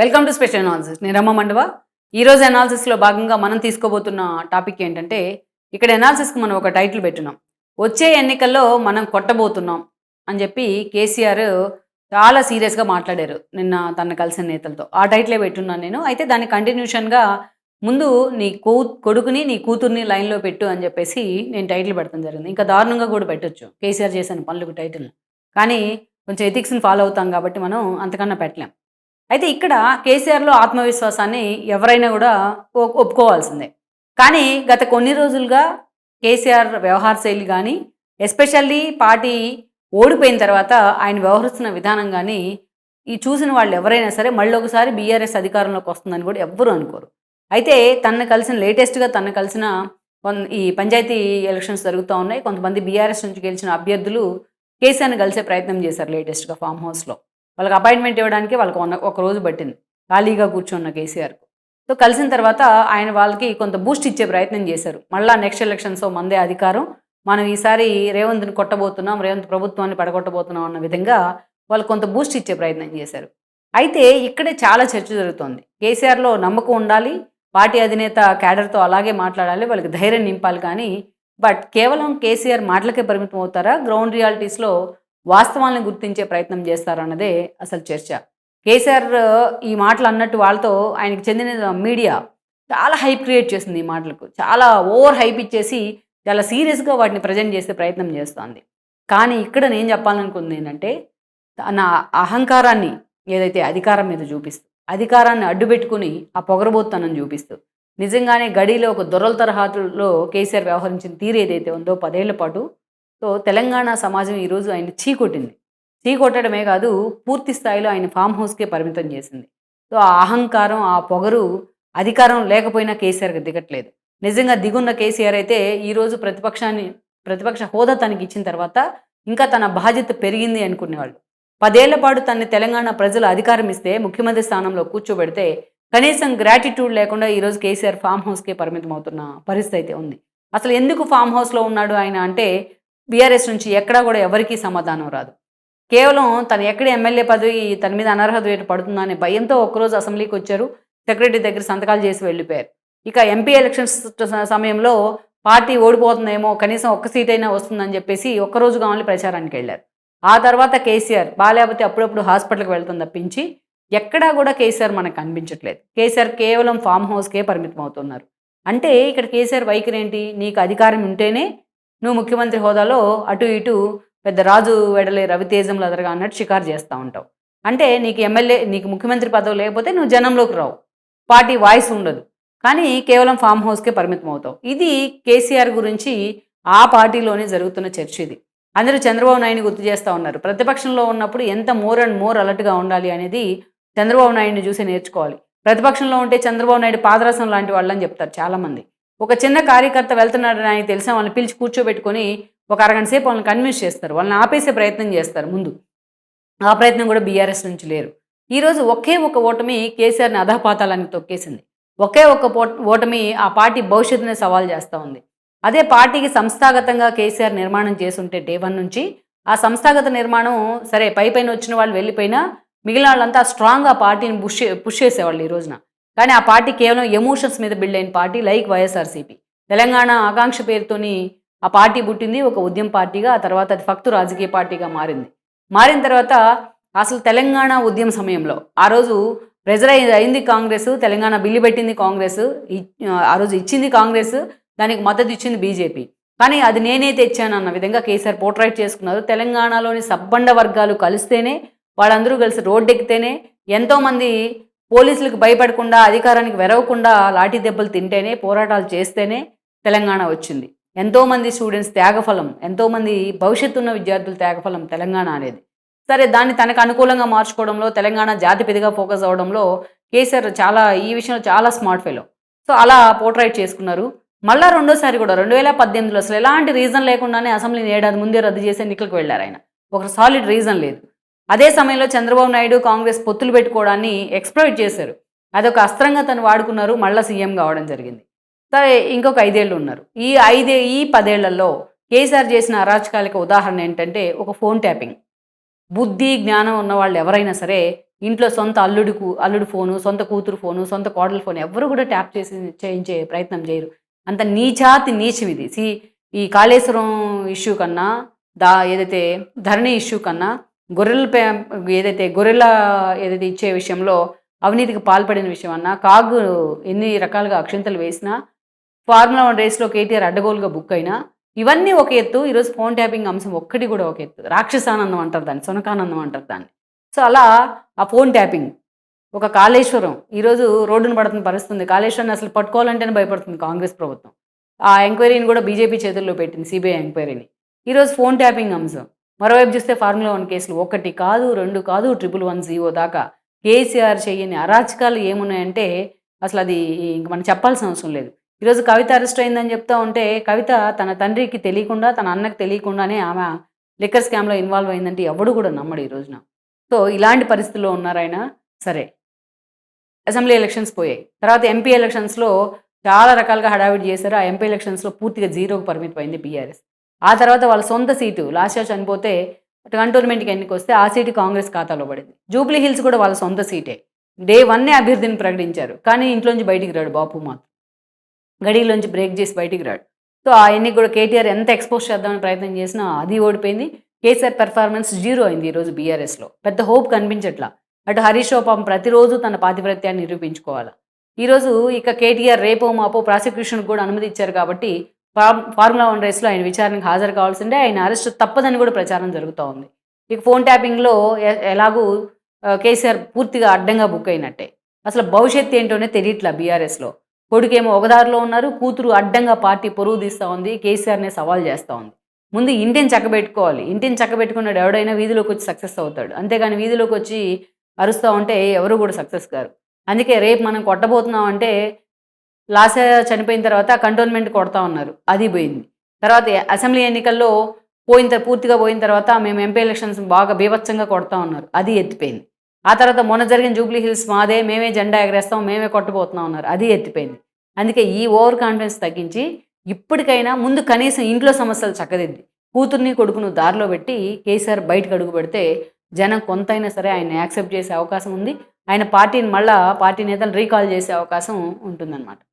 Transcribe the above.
Welcome to special analysis నేను రమ్మ మండవ. ఈరోజు అనాలిసిస్లో భాగంగా మనం తీసుకోబోతున్న టాపిక్ ఏంటంటే ఇక్కడ అనాలిసిస్కి మనం ఒక టైటిల్ పెట్టినాం. వచ్చే ఎన్నికల్లో మనం కొట్టబోతున్నాం అని చెప్పి కేసీఆర్ చాలా సీరియస్గా మాట్లాడారు నిన్న తన కలిసిన నేతలతో. ఆ టైటిలే పెట్టున్నాను నేను. అయితే దాని కంటిన్యూషన్గా ముందు నీ కూ కొడుకుని నీ కూతుర్ని లైన్లో పెట్టు అని చెప్పేసి నేను టైటిల్ పెడతాం జరిగింది. ఇంకా దారుణంగా కూడా పెట్టొచ్చు కేసీఆర్ చేసిన పనులకు టైటిల్ కానీ కొంచెం ఎథిక్స్ని ఫాలో అవుతాం కాబట్టి మనం అంతకన్నా పెట్టలేం. అయితే ఇక్కడ కేసీఆర్లో ఆత్మవిశ్వాసాన్ని ఎవరైనా కూడా ఒ- ఒప్పుకోవాల్సిందే. కానీ గత కొన్ని రోజులుగా కేసీఆర్ వ్యవహార శైలి కానీ ఎస్పెషల్లీ పార్టీ ఓడిపోయిన తర్వాత ఆయన వ్యవహరిస్తున్న విధానం కానీ ఈ చూసిన వాళ్ళు ఎవరైనా సరే మళ్ళీ ఒకసారి బీఆర్ఎస్ అధికారంలోకి వస్తుందని కూడా ఎవ్వరూ అనుకోరు. అయితే తనను కలిసిన లేటెస్ట్గా తనను కలిసిన ఈ పంచాయతీ ఎలక్షన్స్ జరుగుతూ ఉన్నాయి. కొంతమంది బీఆర్ఎస్ నుంచి గెలిచిన అభ్యర్థులు కేసీఆర్ని కలిసే ప్రయత్నం చేశారు లేటెస్ట్గా ఫామ్ హౌస్లో. వాళ్ళకి అపాయింట్మెంట్ ఇవ్వడానికి వాళ్ళకి వన్- ఒక రోజు పట్టింది ఖాళీగా కూర్చున్న కేసీఆర్కు. సో కలిసిన తర్వాత ఆయన వాళ్ళకి కొంత బూస్ట్ ఇచ్చే ప్రయత్నం చేశారు. మళ్ళీ నెక్స్ట్ ఎలక్షన్స్ మందే అధికారం. మనం ఈసారి రేవంత్ని కొట్టబోతున్నాం రేవంత్ ప్రభుత్వాన్ని పడగొట్టబోతున్నాం అన్న విధంగా వాళ్ళు కొంత బూస్ట్ ఇచ్చే ప్రయత్నం చేశారు. అయితే ఇక్కడే చాలా చర్చ జరుగుతోంది. కేసీఆర్లో నమ్మకం ఉండాలి పార్టీ అధినేత క్యాడర్తో అలాగే మాట్లాడాలి వాళ్ళకి ధైర్యం నింపాలి కానీ బట్ కేవలం కేసీఆర్ మాటలకే పరిమితం అవుతారా? గ్రౌండ్ రియాలిటీస్లో వాస్తవాలను గుర్తించే ప్రయత్నం చేస్తారన్నదే అసలు చర్చ. కేసీఆర్ ఈ మాటలు అన్నట్టు వాళ్ళతో ఆయనకి చెందిన మీడియా చాలా హైప్ క్రియేట్ చేసింది ఈ మాటలకు. చాలా ఓవర్ హైప్ ఇచ్చేసి చాలా సీరియస్గా వాటిని ప్రజెంట్ చేసే ప్రయత్నం చేస్తోంది. కానీ ఇక్కడ నేను చెప్పాలనుకుంది ఏంటంటే నా అహంకారాన్ని ఏదైతే అధికారం మీద చూపిస్తూ అధికారాన్ని అడ్డుపెట్టుకుని ఆ పొగరబోత్తనం చూపిస్తూ నిజంగానే గడిలో ఒక దొరల తరహాలో కేసీఆర్ వ్యవహరించిన తీరు ఏదైతే ఉందో పదేళ్ళ పాటు సో తెలంగాణ సమాజం ఈరోజు ఆయన చీకొట్టింది. చీకొట్టడమే కాదు పూర్తి స్థాయిలో ఆయన ఫామ్ హౌస్కే పరిమితం చేసింది. సో ఆ అహంకారం ఆ పొగరు అధికారం లేకపోయినా కేసీఆర్కి దిగట్లేదు. నిజంగా దిగున్న కేసీఆర్ అయితే ఈరోజు ప్రతిపక్షాన్ని ప్రతిపక్ష హోదా తనకి ఇచ్చిన తర్వాత ఇంకా తన బాధ్యత పెరిగింది అనుకునేవాళ్ళు. పదేళ్ళ పాటు తనని తెలంగాణ ప్రజలు అధికారం ఇస్తే ముఖ్యమంత్రి స్థానంలో కూర్చోబెడితే కనీసం గ్రాటిట్యూడ్ లేకుండా ఈరోజు కేసీఆర్ ఫామ్ హౌస్కే పరిమితం అవుతున్న పరిస్థితి అయితే ఉంది. అసలు ఎందుకు ఫామ్ హౌస్లో ఉన్నాడు ఆయన అంటే బీఆర్ఎస్ నుంచి ఎక్కడా కూడా ఎవరికీ సమాధానం రాదు. కేవలం తను ఎక్కడ ఎమ్మెల్యే పదవి తన మీద అనర్హత వేటు పడుతుందా అనే భయంతో ఒకరోజు అసెంబ్లీకి వచ్చారు. సెక్రటరీ దగ్గర సంతకాలు చేసి వెళ్ళిపోయారు. ఇక ఎంపీ ఎలక్షన్స్ సమయంలో పార్టీ ఓడిపోతుందేమో కనీసం ఒక్క సీట్ అయినా వస్తుందని చెప్పేసి ఒక్కరోజు కావాలి ప్రచారానికి వెళ్ళారు. ఆ తర్వాత కేసీఆర్ బాలేకపోతే అప్పుడప్పుడు హాస్పిటల్కి వెళ్తాం తప్పించి ఎక్కడా కూడా కేసీఆర్ మనకు కనిపించట్లేదు. కేసీఆర్ కేవలం ఫామ్ హౌస్కే పరిమితం అవుతున్నారు అంటే ఇక్కడ కేసీఆర్ వైఖరి ఏంటి? నీకు అధికారం ఉంటేనే నువ్వు ముఖ్యమంత్రి హోదాలో అటు ఇటు పెద్ద రాజు వెడలే రవితేజంలో అదరగా అన్నట్టు షికారు చేస్తూ ఉంటావు. అంటే నీకు ఎమ్మెల్యే నీకు ముఖ్యమంత్రి పదవి లేకపోతే నువ్వు జనంలోకి రావు. పార్టీ వాయిస్ ఉండదు. కానీ కేవలం ఫామ్ హౌస్కే పరిమితం అవుతావు. ఇది కేసీఆర్ గురించి ఆ పార్టీలోనే జరుగుతున్న చర్చ ఇది. అందరూ చంద్రబాబు నాయుడిని గుర్తు చేస్తూ ఉన్నారు. ప్రతిపక్షంలో ఉన్నప్పుడు ఎంత మోర్ అండ్ మోర్ అలర్ట్గా ఉండాలి అనేది చంద్రబాబు నాయుడిని చూసి నేర్చుకోవాలి. ప్రతిపక్షంలో ఉంటే చంద్రబాబు నాయుడు పాదరసం లాంటి వాళ్ళని చెప్తారు చాలామంది. ఒక చిన్న కార్యకర్త వెళ్తున్నాడని ఆయన తెలిసిన వాళ్ళని పిలిచి కూర్చోబెట్టుకొని ఒక అరగంట సేపు వాళ్ళని కన్విన్స్ చేస్తారు. వాళ్ళని ఆపేసే ప్రయత్నం చేస్తారు ముందు. ఆ ప్రయత్నం కూడా బీఆర్ఎస్ నుంచి లేరు. ఈరోజు ఒకే ఒక ఓటమి కేసీఆర్ని అధపాతాలని తొక్కేసింది. ఒకే ఒక ఓటమి ఆ పార్టీ భవిష్యత్తుని సవాల్ చేస్తూ ఉంది. అదే పార్టీకి సంస్థాగతంగా కేసీఆర్ నిర్మాణం చేసుంటే డే వన్ నుంచి ఆ సంస్థాగత నిర్మాణం సరే పై పైన వచ్చిన వాళ్ళు వెళ్ళిపోయినా మిగిలిన వాళ్ళంతా స్ట్రాంగ్ ఆ పార్టీని పుష్ పుష్ చేసేవాళ్ళు ఈ రోజున. కానీ ఆ పార్టీ కేవలం ఎమోషన్స్ మీద బిల్డ్ అయిన పార్టీ లైక్ వైఎస్ఆర్సీపీ. తెలంగాణ ఆకాంక్ష పేరుతోని ఆ పార్టీ పుట్టింది ఒక ఉద్యమ పార్టీగా ఆ తర్వాత అది ఫక్తు రాజకీయ పార్టీగా మారింది. మారిన తర్వాత అసలు తెలంగాణ ఉద్యమ సమయంలో ఆ రోజు ప్రెజర్ అయి- అయింది కాంగ్రెస్ తెలంగాణ బిల్లు పెట్టింది కాంగ్రెస్ ఆ రోజు ఇచ్చింది కాంగ్రెస్ దానికి మద్దతు ఇచ్చింది బీజేపీ. కానీ అది నేనే తెచ్చాను అన్న విధంగా కేసీఆర్ పోర్ట్రైట్ చేసుకున్నారు. తెలంగాణలోని సబ్బండ వర్గాలు కలిస్తేనే వాళ్ళందరూ కలిసి రోడ్డెక్కితేనే ఎంతోమంది పోలీసులకు భయపడకుండా అధికారానికి వెరవకుండా లాఠీ దెబ్బలు తింటేనే పోరాటాలు చేస్తేనే తెలంగాణ వచ్చింది. ఎంతోమంది స్టూడెంట్స్ త్యాగఫలం ఎంతోమంది భవిష్యత్తు ఉన్న విద్యార్థుల త్యాగఫలం తెలంగాణ అనేది. సరే దాన్ని తనకు అనుకూలంగా మార్చుకోవడంలో తెలంగాణ జాతిపిదిగా ఫోకస్ అవడంలో కేసీఆర్ చాలా ఈ విషయంలో చాలా స్మార్ట్ ఫెలో. సో అలా పోర్ట్రైట్ చేసుకున్నారు. మళ్ళా రెండోసారి కూడా రెండు వేల పద్దెనిమిదిలో అసలు ఎలాంటి రీజన్ లేకుండానే అసెంబ్లీని ఏడాది ముందే రద్దు చేసి ఎన్నికలకు వెళ్ళారు ఆయన. ఒక సాలిడ్ రీజన్ లేదు. అదే సమయంలో చంద్రబాబు నాయుడు కాంగ్రెస్ పొత్తులు పెట్టుకోవడాన్ని ఎక్స్ప్లోయిట్ చేశారు. అదొక అస్త్రంగా తను వాడుకున్నారు మళ్ళీ సీఎం కావడం జరిగింది. సరే ఇంకొక ఐదేళ్ళు ఉన్నారు. ఈ ఐదే ఈ పదేళ్ళలో కేసీఆర్ చేసిన అరాచకాలిక ఉదాహరణ ఏంటంటే ఒక ఫోన్ ట్యాపింగ్. బుద్ధి జ్ఞానం ఉన్న వాళ్ళు ఎవరైనా సరే ఇంట్లో సొంత అల్లుడుకు అల్లుడు ఫోను సొంత కూతురు ఫోను సొంత కోడల ఫోన్ ఎవరు కూడా ట్యాప్ చేసి చేయించే ప్రయత్నం చేయరు. అంత నీచాతి నీచం ఇది. సి ఈ కాళేశ్వరం ఇష్యూ కన్నా దా ఏదైతే ధరణి ఇష్యూ కన్నా గొర్రెల పే ఏదైతే గొర్రెల ఏదైతే ఇచ్చే విషయంలో అవినీతికి పాల్పడిన విషయం అన్నా కాగు ఎన్ని రకాలుగా అక్షంతలు వేసినా ఫార్ములా వన్ రేస్లో కేటీఆర్ అడ్డగోలుగా బుక్ అయినా ఇవన్నీ ఒక ఎత్తు ఈరోజు ఫోన్ ట్యాపింగ్ అంశం ఒక్కటి కూడా ఒక ఎత్తు. రాక్షసానందం అంటారు దాన్ని సునకానందం అంటారు దాన్ని. సో అలా ఆ ఫోన్ ట్యాపింగ్ ఒక కాళేశ్వరం ఈరోజు రోడ్డును పడుతున్న పరిస్థితుంది. కాళేశ్వరాన్ని అసలు పట్టుకోవాలంటేనే భయపడుతుంది కాంగ్రెస్ ప్రభుత్వం. ఆ ఎంక్వైరీని కూడా బీజేపీ చేతుల్లో పెట్టింది సిబిఐ ఎంక్వైరీని. ఈరోజు ఫోన్ ట్యాపింగ్ అంశం. మరోవైపు చూస్తే ఫార్ములా వన్ కేసులు ఒకటి కాదు రెండు కాదు ట్రిపుల్ వన్ జీవో దాకా. కేసీఆర్ చేయని అరాచకాలు ఏమున్నాయంటే అసలు అది ఇంక మనం చెప్పాల్సిన అవసరం లేదు. ఈరోజు కవిత అరెస్ట్ అయిందని చెప్తా ఉంటే కవిత తన తండ్రికి తెలియకుండా తన అన్నకి తెలియకుండానే ఆమె లిక్కర్ స్కామ్లో ఇన్వాల్వ్ అయిందంటే ఎవడు కూడా నమ్మడు ఈ రోజున. సో ఇలాంటి పరిస్థితుల్లో ఉన్నారాయన సరే. అసెంబ్లీ ఎలక్షన్స్ పోయాయి. తర్వాత ఎంపీ ఎలక్షన్స్లో చాలా రకాలుగా హడావిడి చేశారు. ఆ ఎంపీ ఎలక్షన్స్లో పూర్తిగా జీరోకు పరిమితమైంది బీఆర్ఎస్. ఆ తర్వాత వాళ్ళ సొంత సీటు లాస్ట్ ఇయర్ చనిపోతే కంటోన్మెంట్కి ఎన్నిక వస్తే ఆ సీటు కాంగ్రెస్ ఖాతాలో పడింది. జూబ్లీ హిల్స్ కూడా వాళ్ళ సొంత సీటే. డే వన్నే అభ్యర్థిని ప్రకటించారు. కానీ ఇంట్లోంచి బయటికి రాడు బాపు మాత్రం. గడిలోంచి బ్రేక్ చేసి బయటికి రాడు. సో ఆ ఎన్నిక కూడా కేటీఆర్ ఎంత ఎక్స్పోజ్ చేద్దామని ప్రయత్నం చేసినా అది ఓడిపోయింది. కేసీఆర్ పెర్ఫార్మెన్స్ జీరో అయింది ఈరోజు బీఆర్ఎస్లో. పెద్ద హోప్ కనిపించట్లా. అటు హరీష్ పాపం ప్రతిరోజు తన పాతివ్రత్యాన్ని నిరూపించుకోవాలి. ఈరోజు ఇక కేటీఆర్ రేపో మాపో ప్రాసిక్యూషన్ కూడా అనుమతి ఇచ్చారు కాబట్టి ఫార్ములా వన్ రేస్లో ఆయన విచారణకు హాజరు కావాల్సిందే. ఆయన అరెస్ట్ తప్పదని కూడా ప్రచారం జరుగుతూ ఉంది ఇక ఫోన్ ట్యాపింగ్లో ఎలాగూ కేసీఆర్ పూర్తిగా అడ్డంగా బుక్ అయినట్టే. అసలు భవిష్యత్తు ఏంటోనే తెలియట్లా బీఆర్ఎస్లో. కొడుకేమో ఒకదారిలో ఉన్నారు కూతురు అడ్డంగా పార్టీ పొరుగు తీస్తూ ఉంది కేసీఆర్నే సవాల్ చేస్తూ ఉంది. ముందు ఇంటిని చక్కబెట్టుకోవాలి. ఇంటిని చక్కబెట్టుకున్నాడు ఎవడైనా వీధిలోకి వచ్చి సక్సెస్ అవుతాడు. అంతేగాని వీధిలోకి వచ్చి అరుస్తూ ఉంటే ఎవరు కూడా సక్సెస్ కారు. అందుకే రేపు మనం కొట్టబోతున్నాం అంటే లాసే చనిపోయిన తర్వాత కంటోన్మెంట్ కొడతా ఉన్నారు. అది పోయింది. తర్వాత అసెంబ్లీ ఎన్నికల్లో పోయిన పూర్తిగా పోయిన తర్వాత మేము ఎంపీ ఎలక్షన్స్ బాగా బీభత్సంగా కొడతా ఉన్నారు. అది ఎత్తిపోయింది. ఆ తర్వాత మొన్న జరిగిన జూబ్లీ హిల్స్ మాదే మేమే జెండా ఎగరేస్తాం మేమే కొట్టబోతున్నాం ఉన్నారు అది ఎత్తిపోయింది. అందుకే ఈ ఓవర్ కాన్ఫిడెన్స్ తగ్గించి ఇప్పటికైనా ముందు కనీసం ఇంట్లో సమస్యలు చక్కదిద్ది. కూతుర్ని కొడుకును దారిలో పెట్టి కేసీఆర్ బయటకు అడుగు పెడితే జనం కొంతైనా సరే ఆయన యాక్సెప్ట్ చేసే అవకాశం ఉంది. ఆయన పార్టీని మళ్ళా పార్టీ నేతలు రీకాల్ చేసే అవకాశం ఉంటుందన్నమాట.